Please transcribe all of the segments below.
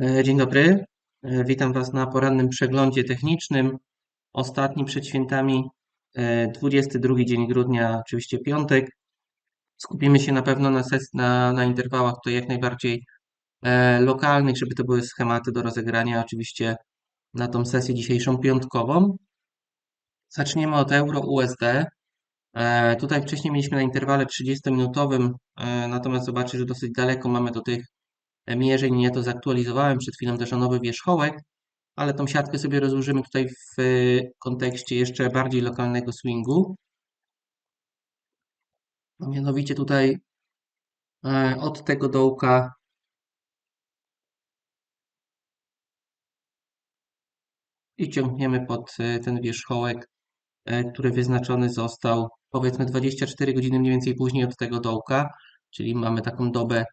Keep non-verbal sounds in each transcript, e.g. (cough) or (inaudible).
E, Dzień dobry. E, Witam Was na porannym przeglądzie technicznym. Ostatni przed świętami, e, 22 dzień grudnia, oczywiście piątek. Skupimy się na pewno na, ses- na, na interwałach tutaj jak najbardziej e, lokalnych, żeby to były schematy do rozegrania, oczywiście na tą sesję dzisiejszą piątkową. Zaczniemy od euro USD. E, Tutaj wcześniej mieliśmy na interwale 30-minutowym, e, natomiast zobaczcie, że dosyć daleko mamy do tych mierzeń. Ja to zaktualizowałem przed chwilą też o nowy wierzchołek, ale tą siatkę sobie rozłożymy tutaj w kontekście jeszcze bardziej lokalnego swingu. Mianowicie tutaj e, od tego dołka i ciągniemy pod e, ten wierzchołek, e, który wyznaczony został powiedzmy 24 godziny mniej więcej później od tego dołka, czyli mamy taką dobę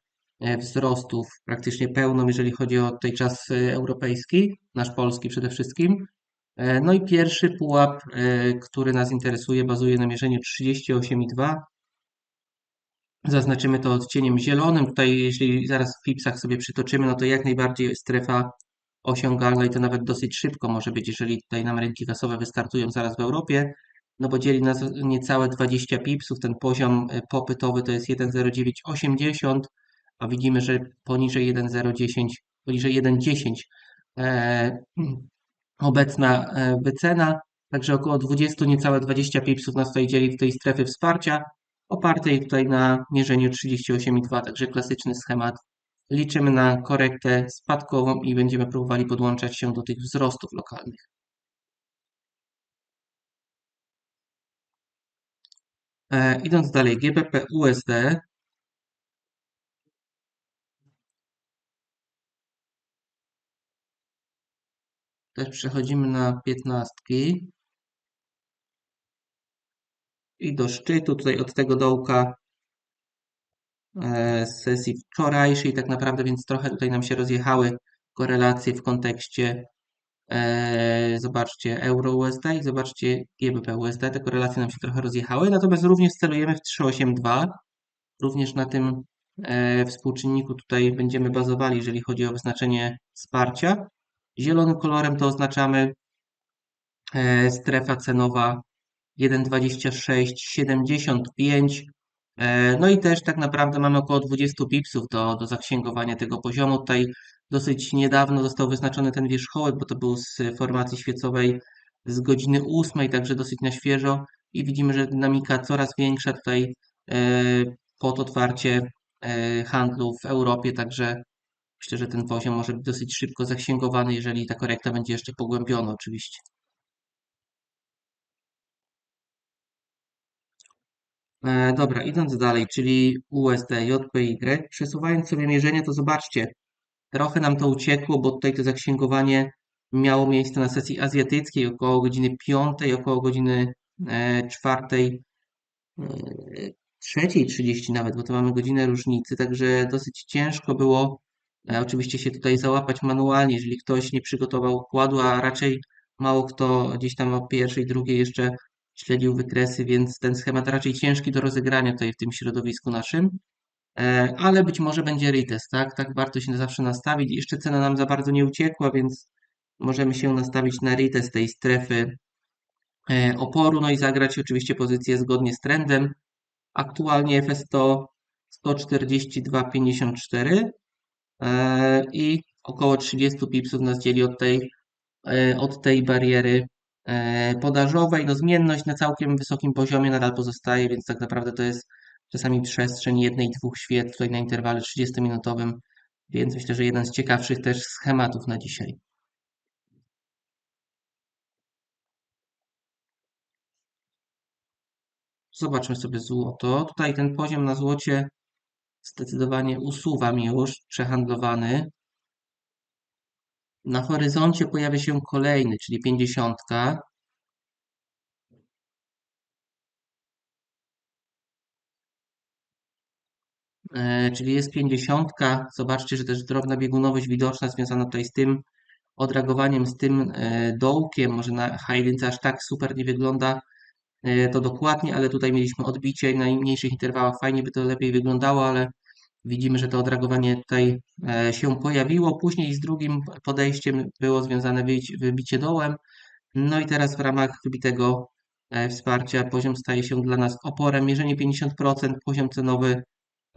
wzrostów praktycznie pełną, jeżeli chodzi o tej czas e, europejski, nasz polski przede wszystkim. E, No i pierwszy pułap, e, który nas interesuje, bazuje na mierzeniu 38,2. Zaznaczymy to odcieniem zielonym. Tutaj, jeśli zaraz w pipsach sobie przytoczymy, no to jak najbardziej strefa osiągalna i to nawet dosyć szybko może być, jeżeli tutaj nam rynki kasowe wystartują zaraz w Europie, no bo dzieli nas niecałe 20 pipsów. Ten poziom e, popytowy to jest 1,0980, a widzimy, że poniżej 1,010, poniżej 1,10 e, (clears throat) obecna e, wycena, także około 20, niecałe 20 pipsów nas tutaj dzieli w tej strefy wsparcia, opartej tutaj na mierzeniu 38,2, także klasyczny schemat. Liczymy na korektę spadkową i będziemy próbowali podłączać się do tych wzrostów lokalnych. E, idąc dalej, GBP USD. Też przechodzimy na piętnastki. I do szczytu, tutaj od tego dołka e, z sesji wczorajszej tak naprawdę, więc trochę tutaj nam się rozjechały korelacje w kontekście e, zobaczcie euro USD i zobaczcie GBP USD, te korelacje nam się trochę rozjechały, natomiast również celujemy w 382, również na tym e, współczynniku tutaj będziemy bazowali, jeżeli chodzi o wyznaczenie wsparcia. Zielonym kolorem to oznaczamy e, strefa cenowa 1,2675. E, No i też tak naprawdę mamy około 20 pipsów do, do zaksięgowania tego poziomu. Tutaj dosyć niedawno został wyznaczony ten wierzchołek, bo to był z formacji świecowej z godziny 8, także dosyć na świeżo i widzimy, że dynamika coraz większa tutaj e, pod otwarcie handlu w Europie, także myślę, że ten poziom może być dosyć szybko zaksięgowany, jeżeli ta korekta będzie jeszcze pogłębiona oczywiście. E, dobra, idąc dalej, czyli USD, JPY, przesuwając sobie mierzenie, to zobaczcie, trochę nam to uciekło, bo tutaj to zaksięgowanie miało miejsce na sesji azjatyckiej około godziny 5, około godziny e, 4, e, 3.30 nawet, bo to mamy godzinę różnicy, także dosyć ciężko było e, oczywiście się tutaj załapać manualnie, jeżeli ktoś nie przygotował układu, a raczej mało kto gdzieś tam o pierwszej, drugiej jeszcze śledził wykresy, więc ten schemat raczej ciężki do rozegrania tutaj w tym środowisku naszym. E, Ale być może będzie retest, tak? Tak warto się zawsze nastawić. Jeszcze cena nam za bardzo nie uciekła, więc możemy się nastawić na retest tej strefy e, oporu, no i zagrać oczywiście pozycję zgodnie z trendem. Aktualnie FS to 142,54 e, i około 30 pipsów nas dzieli od tej, e, od tej bariery e, podażowej. No zmienność na całkiem wysokim poziomie nadal pozostaje, więc tak naprawdę to jest czasami przestrzeń jednej, dwóch świec tutaj na interwale 30-minutowym, więc myślę, że jeden z ciekawszych też schematów na dzisiaj. Zobaczmy sobie złoto. Tutaj ten poziom na złocie zdecydowanie usuwam już, przehandlowany. Na horyzoncie pojawia się kolejny, czyli 50. E, czyli jest 50. Zobaczcie, że też drobna biegunowość widoczna związana tutaj z tym odreagowaniem, z tym e, dołkiem. Może na Highlince aż tak super nie wygląda to dokładnie, ale tutaj mieliśmy odbicie na najmniejszych interwałach. Fajnie by to lepiej wyglądało, ale Widzimy, że to odragowanie tutaj e, się pojawiło. Później z drugim podejściem było związane wybicie, dołem. No i teraz w ramach wybitego e, wsparcia poziom staje się dla nas oporem. Mierzenie 50%, poziom cenowy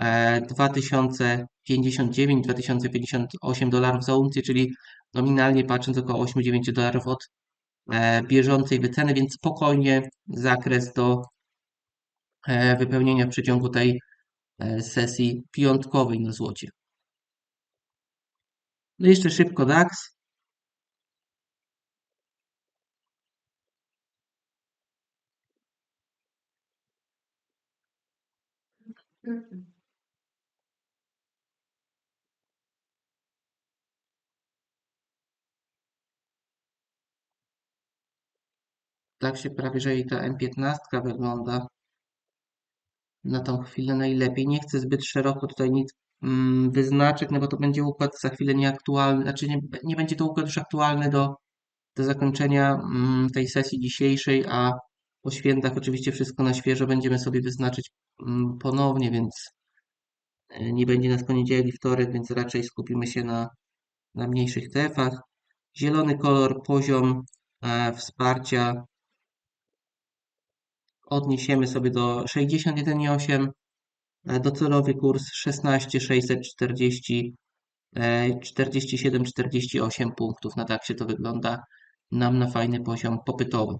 2059-2058 dolarów za uncję, czyli nominalnie patrząc około 8-9 dolarów od e, bieżącej wyceny, więc spokojnie zakres do e, wypełnienia w przeciągu tej e, sesji piątkowej na złocie. No jeszcze szybko DAX. Tak się prawie, że i ta M15 wygląda na tą chwilę najlepiej. Nie chcę zbyt szeroko tutaj nic mm, wyznaczyć, no bo to będzie układ za chwilę nieaktualny, znaczy nie, nie będzie to układ już aktualny do, do zakończenia mm, tej sesji dzisiejszej, a po świętach oczywiście wszystko na świeżo będziemy sobie wyznaczyć mm, ponownie, więc e, nie będzie nas poniedziałek i wtorek, więc raczej skupimy się na, na mniejszych TF-ach. Zielony kolor, poziom e, wsparcia odniesiemy sobie do 61,8, e, docelowy kurs 16,640, 47-48 punktów. Na tak się to wygląda nam na fajny poziom popytowy.